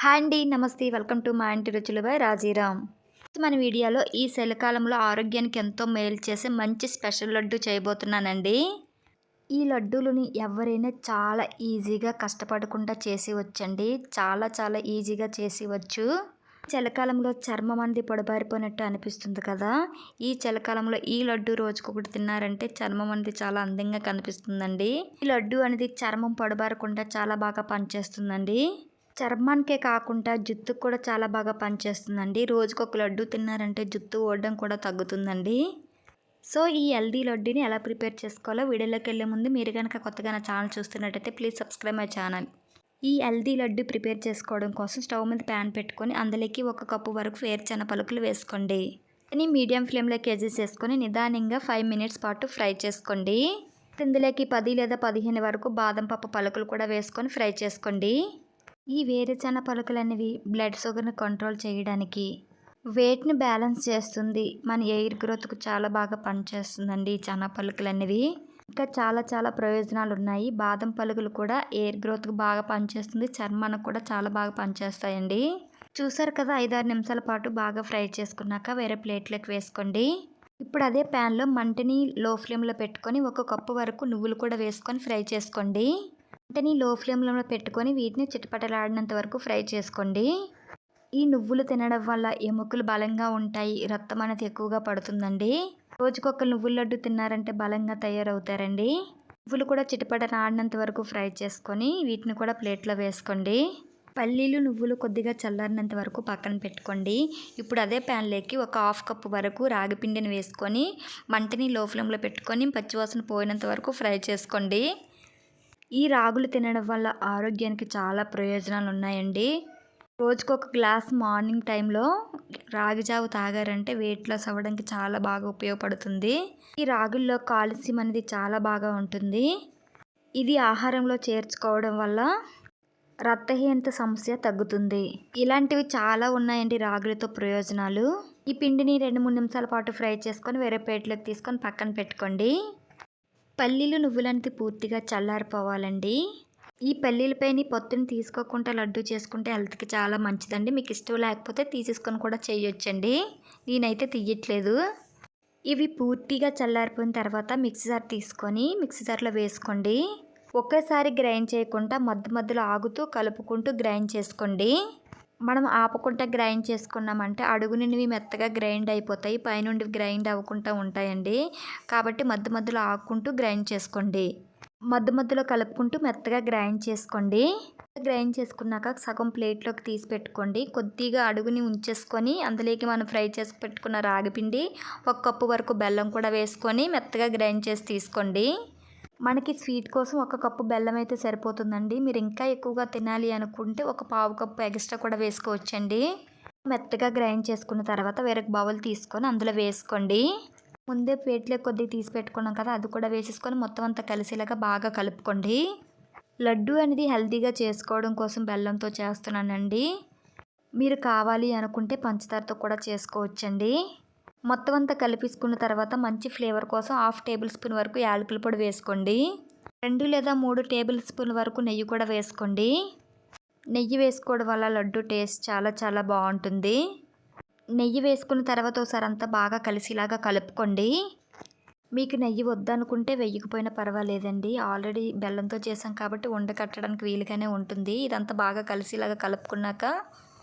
Hi అండి నమస్తే. Welcome to మా ఇంటి రుచులు బై రాజీరామ్. మన వీడియోలో ఈ చలికాలంలో ఆరోగ్యానికి ఎంతో మేలు చేసే మంచి స్పెషల్ లడ్డు చేయబోతున్నానండి. ఈ లడ్డూలని ఎవరైనా చాలా ఈజీగా కష్టపడకుండా చేసి వచ్చండి చాలా చాలా ఈజీగా చేసి వచ్చు చలికాలంలో చర్మం అనేది పొడబారిపోయినట్టు అనిపిస్తుంది కదా. ఈ చలికాలంలో ఈ లడ్డు రోజుకొకటి తిన్నారంటే చర్మం అనేది చాలా అందంగా కనిపిస్తుందండి. ఈ లడ్డు అనేది చర్మం పొడబారకుండా చాలా బాగా పనిచేస్తుందండి. చర్మానికే కాకుండా జుట్టుకు కూడా చాలా బాగా పనిచేస్తుందండి. రోజుకు ఒక లడ్డు తిన్నారంటే జుట్టు ఓడడం కూడా తగ్గుతుందండి. సో ఈ హెల్దీ లడ్డూని ఎలా ప్రిపేర్ చేసుకోవాలో వీడియోలోకి వెళ్ళే ముందు మీరు కనుక కొత్తగా నా ఛానల్ చూస్తున్నట్టయితే ప్లీజ్ సబ్స్క్రైబ్ మై ఛానల్. ఈ హెల్దీ లడ్డు ప్రిపేర్ చేసుకోవడం కోసం స్టవ్ మీద ప్యాన్ పెట్టుకొని అందులోకి ఒక కప్పు వరకు వేరుచెన పలుకులు వేసుకోండి. అని మీడియం ఫ్లేమ్లో కేజీస్ వేసుకొని నిదానంగా ఫైవ్ మినిట్స్ పాటు ఫ్రై చేసుకోండి. ఇందులోకి పది లేదా పదిహేను వరకు బాదం పప్పు పలుకులు కూడా వేసుకొని ఫ్రై చేసుకోండి. ఈ వేరుచెన పలుకులనేవి బ్లడ్ షుగర్ని కంట్రోల్ చేయడానికి వెయిట్ని బ్యాలెన్స్ చేస్తుంది. మన ఎయిర్ గ్రోత్కు చాలా బాగా పనిచేస్తుందండి ఈ చెన పలుకులు అనేవి ఇంకా చాలా చాలా ప్రయోజనాలు ఉన్నాయి. బాదం పలుకులు కూడా ఎయిర్ గ్రోత్కు బాగా పనిచేస్తుంది. చర్మానికి కూడా చాలా బాగా పనిచేస్తాయండి. చూసారు కదా ఐదారు నిమిషాల పాటు బాగా ఫ్రై చేసుకున్నాక వేరే ప్లేట్లోకి వేసుకోండి. ఇప్పుడు అదే ప్యాన్లో మంటని లో ఫ్లేమ్లో పెట్టుకొని ఒక కప్పు వరకు నువ్వులు కూడా వేసుకొని ఫ్రై చేసుకోండి. వెంటనే లో ఫ్లేమ్లో పెట్టుకొని వీటిని చిటపటలాడినంత వరకు ఫ్రై చేసుకోండి. ఈ నువ్వులు తినడం వల్ల ఎముకలు బలంగా ఉంటాయి. రక్తం అనేది ఎక్కువగా పడుతుందండి. రోజుకొక నువ్వుల లడ్డు తిన్నారంటే బలంగా తయారవుతారండి. నువ్వులు కూడా చిటపటలాడినంత వరకు ఫ్రై చేసుకొని వీటిని కూడా ప్లేట్లో వేసుకోండి. పల్లీలు నువ్వులు కొద్దిగా చల్లారినంత వరకు పక్కన పెట్టుకోండి. ఇప్పుడు అదే ప్యాన్లోకి ఒక హాఫ్ కప్ వరకు రాగి పిండిని వేసుకొని మంటని లో ఫ్లేమ్లో పెట్టుకొని పచ్చివాసన పోయినంత వరకు ఫ్రై చేసుకోండి. ఈ రాగులు తినడం వల్ల ఆరోగ్యానికి చాలా ప్రయోజనాలు ఉన్నాయండి రోజుకు ఒక గ్లాస్ మార్నింగ్ టైంలో రాగి జావు తాగారంటే వెయిట్ లాస్ అవ్వడానికి చాలా బాగా ఉపయోగపడుతుంది. ఈ రాగుల్లో కాల్షియం అనేది చాలా బాగా ఉంటుంది. ఇది ఆహారంలో చేర్చుకోవడం వల్ల రక్తహీనత సమస్య తగ్గుతుంది. ఇలాంటివి చాలా ఉన్నాయండి రాగులతో ప్రయోజనాలు. ఈ పిండిని రెండు మూడు నిమిషాల పాటు ఫ్రై చేసుకొని వేరే ప్లేట్లోకి తీసుకొని పక్కన పెట్టుకోండి. పల్లీలు నువ్వులంతా పూర్తిగా చల్లారిపోవాలండి. ఈ పల్లీలపైని పొత్తుని తీసుకోకుండా లడ్డు చేసుకుంటే హెల్త్కి చాలా మంచిదండి. మీకు ఇష్టం లేకపోతే తీసేసుకొని కూడా చేయొచ్చండి. నేనైతే తీయట్లేదు. ఇవి పూర్తిగా చల్లారిపోయిన తర్వాత మిక్సీ జార్ తీసుకొని మిక్సీ జార్లో వేసుకోండి. ఒకేసారి గ్రైండ్ చేయకుండా మధ్య మధ్యలో ఆగుతూ కలుపుకుంటూ గ్రైండ్ చేసుకోండి. మనం ఆపకుండా గ్రైండ్ చేసుకున్నామంటే అడుగు నిండివి మెత్తగా గ్రైండ్ అయిపోతాయి పైనుండి గ్రైండ్ అవ్వకుండా ఉంటాయండి. కాబట్టి మధ్య మధ్యలో ఆకుంటూ గ్రైండ్ చేసుకోండి. మధ్య మధ్యలో కలుపుకుంటూ మెత్తగా గ్రైండ్ చేసుకోండి. గ్రైండ్ చేసుకున్నాక సగం ప్లేట్లోకి తీసి పెట్టుకోండి. కొద్దిగా అడుగుని ఉంచేసుకొని అందులోకి మనం ఫ్రై చేసి పెట్టుకున్న రాగిపిండి ఒక కప్పు వరకు బెల్లం కూడా వేసుకొని మెత్తగా గ్రైండ్ చేసి తీసుకోండి. మనకి స్వీట్ కోసం ఒక కప్పు బెల్లం అయితే సరిపోతుందండి. మీరు ఇంకా ఎక్కువగా తినాలి అనుకుంటే ఒక పావు కప్పు ఎక్స్ట్రా కూడా వేసుకోవచ్చండి. మెత్తగా గ్రైండ్ చేసుకున్న తర్వాత వేరే బౌల్ తీసుకొని అందులో వేసుకోండి. ముందే ప్లేట్లో కొద్దిగా తీసి పెట్టుకున్నాం కదా అది కూడా వేసేసుకొని మొత్తం అంతా కలిసేలాగా బాగా కలుపుకోండి. లడ్డు అనేది హెల్తీగా చేసుకోవడం కోసం బెల్లంతో చేస్తున్నానండి. మీరు కావాలి అనుకుంటే పంచదారతో కూడా చేసుకోవచ్చండి. మొత్తం అంతా కలిపేసుకున్న తర్వాత మంచి ఫ్లేవర్ కోసం హాఫ్ టేబుల్ స్పూన్ వరకు యాలకుల పొడి వేసుకోండి. రెండు లేదా మూడు టేబుల్ స్పూన్ వరకు నెయ్యి కూడా వేసుకోండి. నెయ్యి వేసుకోవడం వల్ల లడ్డు టేస్ట్ చాలా చాలా బాగుంటుంది. నెయ్యి వేసుకున్న తర్వాత ఒకసారి అంతా బాగా కలిసిలాగా కలుపుకోండి. మీకు నెయ్యి వద్దనుకుంటే వెయ్యకపోయినా పర్వాలేదండి. ఆల్రెడీ బెల్లంతో చేసాం కాబట్టి ఉండ కట్టడానికి వీలుగానే ఉంటుంది. ఇదంతా బాగా కలిసిలాగా కలుపుకున్నాక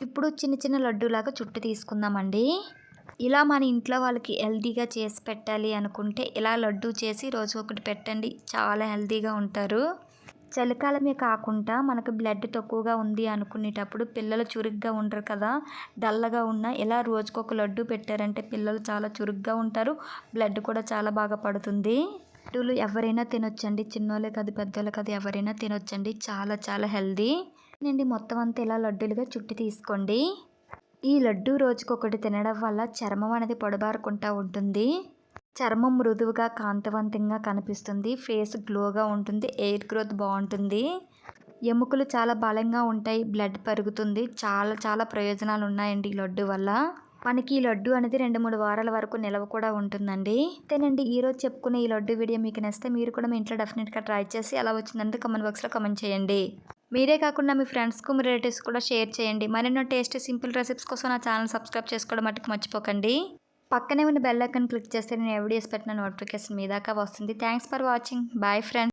ఇప్పుడు చిన్న చిన్న లడ్డూలాగా చుట్టు తీసుకుందామండి. ఇలా మన ఇంట్లో వాళ్ళకి హెల్తీగా చేసి పెట్టాలి అనుకుంటే ఇలా లడ్డు చేసి రోజు ఒకటి పెట్టండి. చాలా హెల్తీగా ఉంటారు. చలికాలమే కాకుండా మనకు బ్లడ్ తక్కువగా ఉంది అనుకునేటప్పుడు పిల్లలు చురుగ్గా ఉండరు కదా. డల్లగా ఉన్న ఇలా రోజుకొక లడ్డు పెట్టారంటే పిల్లలు చాలా చురుగ్గా ఉంటారు. బ్లడ్ కూడా చాలా బాగా పడుతుంది. లడ్డూలు ఎవరైనా తినొచ్చండి. చిన్నోళ్ళే కాదు పెద్దోళ్ళే కాదు ఎవరైనా తినొచ్చండి. చాలా చాలా హెల్దీ నేను మొత్తం అంతా ఇలా లడ్డూలుగా చుట్టి తీసుకోండి. ఈ లడ్డు రోజుకొకటి తినడం వల్ల చర్మం అనేది పొడబారుకుంటూ ఉంటుంది. చర్మం మృదువుగా కాంతవంతంగా కనిపిస్తుంది. ఫేస్ గ్లోగా ఉంటుంది. ఎయిర్ గ్రోత్ బాగుంటుంది. ఎముకలు చాలా బలంగా ఉంటాయి. బ్లడ్ పెరుగుతుంది. చాలా చాలా ప్రయోజనాలు ఉన్నాయండి ఈ లడ్డు వల్ల. మనకి ఈ లడ్డు అనేది రెండు మూడు వారాల వరకు నిలవ కూడా ఉంటుందండి. అంతేనండి. ఈరోజు చెప్పుకునే ఈ లడ్డు వీడియో మీకు నచ్చితే మీరు కూడా మీ ఇంట్లో డెఫినెట్గా ట్రై చేసి ఎలా వచ్చిందంటే కమెంట్ బాక్స్లో కమెంట్ చేయండి. మీరే కాకుండా మీ ఫ్రెండ్స్కు మీ రిలేటివ్స్ కూడా షేర్ చేయండి. మరెన్నో టేస్టీ సింపుల్ రెసిపీస్ కోసం నా ఛానల్ సబ్స్క్రైబ్ చేసుకోవడం మట్టుకు మర్చిపోకండి. పక్కనే ఉన్న బెల్ ఐకాన్ క్లిక్ చేస్తే నేను ఏ వీడియోస్ పెట్టిన నోటిఫికేషన్ మీ దాకా వస్తుంది. Thanks for watching. Bye friends.